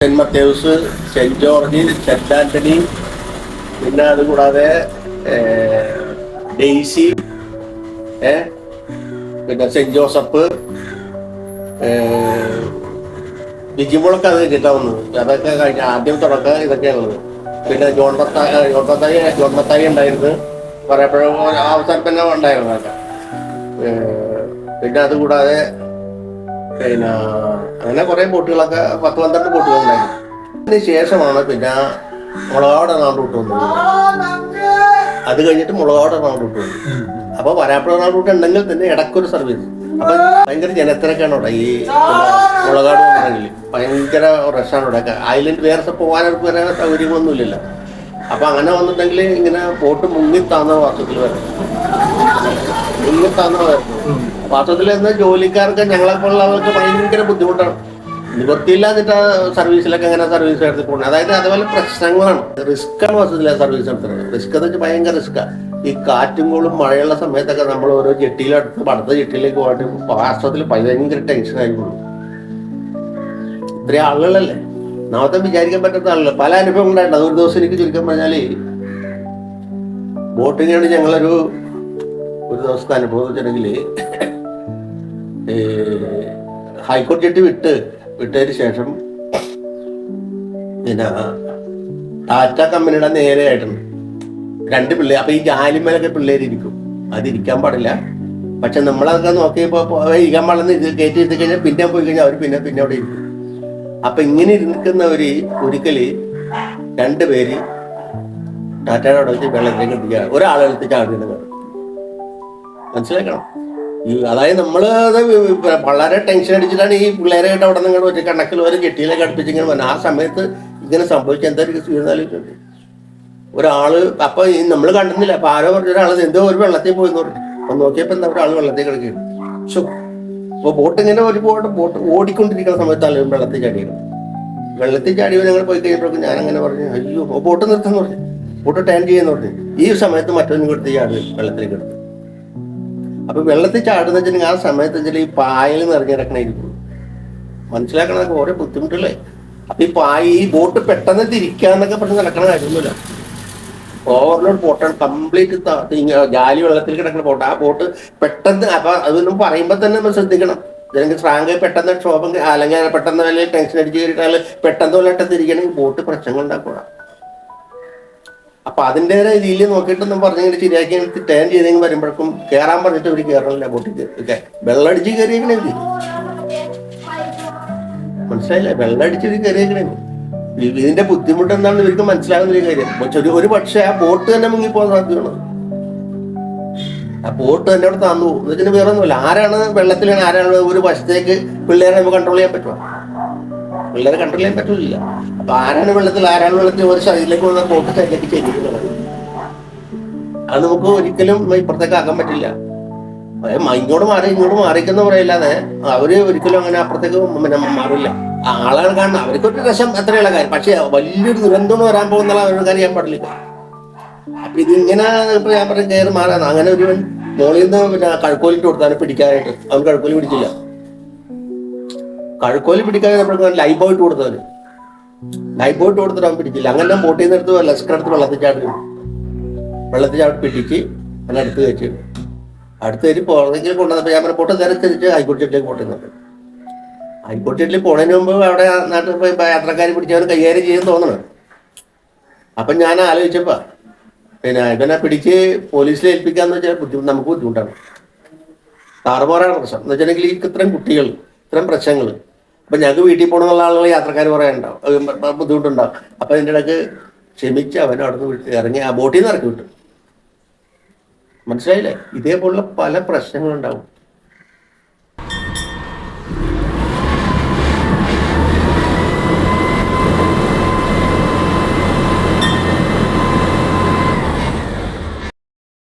Saint മത്തേവ്സ് saint ജോർജിൽ saint Antony പിന്നെ അതുകൂടാതെ ഡെയ്സി ഏ പിന്നെ സെന്റ് ജോസഫ് ബിജിമോളൊക്കെ അത് കിട്ടാവുന്നത് അതൊക്കെ കഴിഞ്ഞ ആദ്യം തുടക്കം ഇതൊക്കെയാണുള്ളത് പിന്നെ John Mathai John Mathai John Mathai ഉണ്ടായിരുന്നു. പറയപ്പോഴും അവസാനം തന്നെ ഉണ്ടായിരുന്നു പിന്നെ അതുകൂടാതെ പിന്നെ അങ്ങനെ കുറെ ബോട്ടുകളൊക്കെ പത്ത് പന്ത്രണ്ട് ബോട്ടുകൾ ഉണ്ടായിരുന്നു അതിന് ശേഷമാണ് പിന്നെ മുളകാട് നാട് റൂട്ട് വന്നത്. അത് കഴിഞ്ഞിട്ട് മുളകാട് നാട് റൂട്ട് വന്നു അപ്പൊ വരാപ്പുഴ നാട് റൂട്ട് ഉണ്ടെങ്കിൽ തന്നെ ഇടക്കൊരു സർവീസ്. അപ്പൊ ഭയങ്കര ജനത്തിരക്കാണ് അവിടെ ഈ മുളകാട് വന്നിട്ടുണ്ടെങ്കിൽ ഭയങ്കര റഷാണ് ഇവിടെ. ഐലൻഡ് വേറെ പോകാനവർക്ക് വരെ സൗകര്യങ്ങളൊന്നും ഇല്ലല്ലോ. അപ്പൊ അങ്ങനെ വന്നിട്ടുണ്ടെങ്കിൽ ഇങ്ങനെ ബോട്ട് മുങ്ങിത്താന്ന വാസത്തിൽ വരണം മുങ്ങിത്താന്ന വരുന്നത് വാസ്തവത്തിൽ എന്താ ജോലിക്കാർക്ക് ഞങ്ങളെ പോലുള്ളവർക്ക് ഭയങ്കര ബുദ്ധിമുട്ടാണ്. നിവൃത്തിയില്ലാതിട്ട് സർവീസിലൊക്കെ എങ്ങനെ സർവീസ് എടുത്ത് പോകുന്നത് അതായത് അതുപോലെ പ്രശ്നങ്ങളാണ്. റിസ്ക് ആണ് വാസ്തവത്തില്ല സർവീസ് എടുത്തത് റിസ്ക് എന്ന് വെച്ചാൽ ഭയങ്കര റിസ്ക്കാണ് ഈ കാറ്റും കോളും മഴയുള്ള സമയത്തൊക്കെ നമ്മൾ ഓരോ ജെട്ടിയിലെടുത്ത് അടുത്ത ജെട്ടിയിലേക്ക് പോയിട്ട് വാസ്തവത്തിൽ ഭയങ്കര ടെൻഷൻ ആയിക്കോളും ഇത്രയും ആളുകളല്ലേ? നാമത്തെ വിചാരിക്കാൻ പറ്റാത്ത ആളുകൾ പല അനുഭവങ്ങളുണ്ട് ഒരു ദിവസം എനിക്ക് ചുരുക്കം പറഞ്ഞാൽ ബോട്ടിങ്ങാണ് ഞങ്ങളൊരു ഒരു ദിവസത്തെ അനുഭവം വെച്ചിട്ടുണ്ടെങ്കിൽ ഹൈക്കോടതി ജഡ്ജി വിട്ട് വിട്ടതിന് ശേഷം പിന്നെ ടാറ്റ കമ്പനിയുടെ നേരെ ആയിട്ടുണ്ട് രണ്ട് പിള്ളേർ അപ്പൊ ഈ ജാലിമേലൊക്കെ പിള്ളേർ ഇരിക്കും. അതിരിക്കാൻ പാടില്ല. പക്ഷെ നമ്മളതൊക്കെ നോക്കിയപ്പോ ഇരിക്കാൻ പാടില്ലെന്ന് ഇത് കയറ്റി ഇരുത്തി കഴിഞ്ഞാൽ പിന്നെ പോയി കഴിഞ്ഞാൽ അവർ പിന്നെ പിന്നെ അവിടെ ഇരിക്കും. അപ്പൊ ഇങ്ങനെ ഇരിക്കുന്നവര് ഒരിക്കൽ രണ്ടുപേര് ടാറ്റയുടെ അവിടെ വെച്ച് വെള്ളത്തിലേക്ക് എത്തിക്കുക. ഒരാളെടുത്ത് ചാടുന്നത് മനസ്സിലാക്കണം? അതായത് നമ്മൾ അത് വളരെ ടെൻഷൻ അടിച്ചിട്ടാണ് ഈ പിള്ളേരായിട്ട് അവിടെ നിന്ന് ഒറ്റ കണക്കിൽ വരെ ജെട്ടിയിലേക്ക് അടുപ്പിച്ചിങ്ങനെ വന്നു. ആ സമയത്ത് ഇങ്ങനെ സംഭവിച്ച എന്തായിരിക്കും സ്വീകരിച്ചാലോചിച്ചിട്ടുണ്ട് ഒരാൾ അപ്പൊ നമ്മൾ കണ്ടിരുന്നില്ല. അപ്പൊ ആരോ പറഞ്ഞ ഒരാൾ എന്തോ ഒരു വെള്ളത്തിൽ പോയി പറഞ്ഞു. അപ്പൊ നോക്കിയപ്പോ എന്താ ഒരാൾ വെള്ളത്തിൽ കിടക്കുകയാണ്. ശോ അപ്പൊ ബോട്ട് ഇങ്ങനെ ഒരു ബോട്ട് ഓടിക്കൊണ്ടിരിക്കുന്ന സമയത്താണ് വെള്ളത്തിൽ ചാടിയിരുന്നു വെള്ളത്തിൽ ചാടിയവർ ഞങ്ങൾ പോയി കഴിഞ്ഞപ്പോഴേക്കും ഞാൻ അങ്ങനെ പറഞ്ഞു അയ്യോ ബോട്ട് നിർത്തുന്നു പറഞ്ഞു. ബോട്ട് ടേൺ ചെയ്യുന്നു പറഞ്ഞു. ഈ സമയത്ത് മറ്റൊന്നും കൊടുത്ത് ചാടി വെള്ളത്തിലേക്ക് എടുത്തു അപ്പൊ വെള്ളത്തിൽ ചാടുന്ന വെച്ചിട്ടുണ്ടെങ്കിൽ ആ സമയത്ത് വെച്ചാൽ ഈ പായൽ നിറഞ്ഞിടക്കണായിരിക്കും മനസ്സിലാക്കണതൊക്കെ ഓരോ ബുദ്ധിമുട്ടല്ലേ അപ്പൊ ഈ പായ ഈ ബോട്ട് പെട്ടെന്ന് തിരിക്കാന്നൊക്കെ പറഞ്ഞ് നടക്കണ കാര്യമൊന്നുമില്ല. ഓവർലോഡ് ബോട്ടാണ് കംപ്ലീറ്റ് ജാലി വെള്ളത്തിൽ കിടക്കുന്ന ബോട്ട് ആ ബോട്ട് പെട്ടെന്ന് അപ്പൊ അതൊന്നും പറയുമ്പോ തന്നെ നമ്മൾ ശ്രദ്ധിക്കണം. അല്ലെങ്കിൽ സ്ട്രാങ്ക് പെട്ടെന്ന് ക്ഷോഭം അല്ലെങ്കിൽ പെട്ടെന്ന് വലിയ ടെൻഷൻ അടിച്ച് കയറിയിട്ടാൽ പെട്ടെന്ന് വല്ലട്ടം തിരിക്കണമെങ്കിൽ ബോട്ട് പ്രശ്നങ്ങൾ ഉണ്ടാക്കുക. അപ്പൊ അതിന്റെ രീതിയിൽ നോക്കിയിട്ടൊന്നും പറഞ്ഞു ശരിയാക്കി എടുത്ത് ടേൺ ചെയ്തെങ്കിൽ വരുമ്പോഴേക്കും കയറാൻ പറഞ്ഞിട്ട് ഇവർ കയറണില്ല ബോട്ടിക്ക്. ഒക്കെ വെള്ളടിച്ച് കയറിയേക്കണേ. മനസ്സിലായില്ലേ? വെള്ളടിച്ച് ഇവർ കയറിയേക്കണേ ഇതിന്റെ ബുദ്ധിമുട്ട് എന്താണെന്ന് ഇവർക്ക് മനസ്സിലാകുന്ന ഒരു കാര്യം. ഒരു പക്ഷെ ആ ബോട്ട് തന്നെ മുങ്ങിപ്പോകാൻ സാധ്യതയാണ് ആ ബോട്ട് തന്നെ അവിടെ തന്നു എന്ന് വെച്ചാൽ വേറെ ഒന്നുമില്ല ആരാണ് വെള്ളത്തിലാണ് ആരാണ് ഒരു വശത്തേക്ക് പിള്ളേരെ നമുക്ക് കൺട്രോൾ ചെയ്യാൻ പറ്റുമോ പിള്ളേരെ കൺട്രോൾ പറ്റില്ല അപ്പൊ ആരാണ് വെള്ളത്തിൽ ആരാണ് വെള്ളത്തിൽ ഒരു ശരീരത്തിലേക്ക് വന്ന പോക്ക് ശരീരത്തിൽ ചെല്ലിക്കുന്നത് അത് നമുക്ക് ഒരിക്കലും ഇപ്പുറത്തേക്ക് ആക്കാൻ പറ്റില്ല. ഇങ്ങോട്ട് മാറി ഇങ്ങോട്ട് മാറിക്കെന്ന് പറയില്ലാതെ അവർ ഒരിക്കലും അങ്ങനെ അപ്പുറത്തേക്ക് മാറില്ല. ആളുകൾ കാണണം അവർക്കൊരു രസം അത്രയുള്ള കാര്യം. പക്ഷെ വലിയൊരു ദുരന്തം വരാൻ പോകുന്ന അവരുടെ കാര്യം ഞാൻ പാടില്ല അപ്പൊ ഇതിങ്ങനെ ഞാൻ പറഞ്ഞ കയറി മാറാൻ അങ്ങനെ ഒരു മോളിൽ നിന്ന് പിന്നെ കഴുക്കോലിട്ട് കൊടുത്താണ് പിടിക്കാനായിട്ട്. അവൻ കഴുക്കോലി പിടിച്ചില്ല. കഴുക്കോലി പിടിക്കാനായപ്പോഴേക്കും ലൈഫ് ബോട്ട് കൊടുത്തവര്. ലൈഫ് ബോട്ട് കൊടുത്തിട്ട് അവൻ പിടിക്കില്ല. അങ്ങനെ ബോട്ടിൽ നിന്ന് എടുത്ത് ലസ്കർ എടുത്ത് വെള്ളത്തിൽ ചാടി വെള്ളത്തിൽ ചാടി പിടിച്ച് അവൻ അടുത്ത് വെച്ച് അടുത്ത് കയറ്റി പുറത്തേക്ക് കൊണ്ടുവന്നപ്പോൾ ഞാൻ ബോട്ട് നേരെ തിരിച്ച് ഹൈക്കോടതി ചെട്ടിലേക്ക് പോട്ടുന്നത് ഹൈക്കോടതി ചെട്ടിൽ പോണതിന് മുമ്പ് അവിടെ നാട്ടിൽ പോയി യാത്രക്കാർ പിടിച്ചവർ കൈകാര്യം ചെയ്യാൻ തോന്നണം. അപ്പം ഞാൻ ആലോചിച്ചപ്പോ പിന്നെ ഇവനെ പിടിച്ച് പോലീസിൽ ഏൽപ്പിക്കാന്ന് വെച്ചാൽ ബുദ്ധിമുട്ട് നമുക്ക് ബുദ്ധിമുട്ടാണ്. താറുമാറാണ് പ്രശ്നം. എന്ന് വെച്ചിട്ടുണ്ടെങ്കിൽ ഇത്രയും കുട്ടികൾ ഇത്രയും പ്രശ്നങ്ങൾ അപ്പൊ ഞങ്ങൾക്ക് വീട്ടിൽ പോകണമെന്നുള്ള ആളുകൾ യാത്രക്കാർ പറയാനുണ്ടാവും ബുദ്ധിമുട്ടുണ്ടാവും. അപ്പൊ അതിന്റെ ഇടയ്ക്ക് ക്ഷമിച്ച് അവൻ അവിടുന്ന് ഇറങ്ങി ആ ബോട്ടിൽ നിന്ന് ഇറക്കി വിട്ടു. മനസ്സിലായില്ലേ? ഇതേപോലുള്ള പല പ്രശ്നങ്ങളുണ്ടാവും.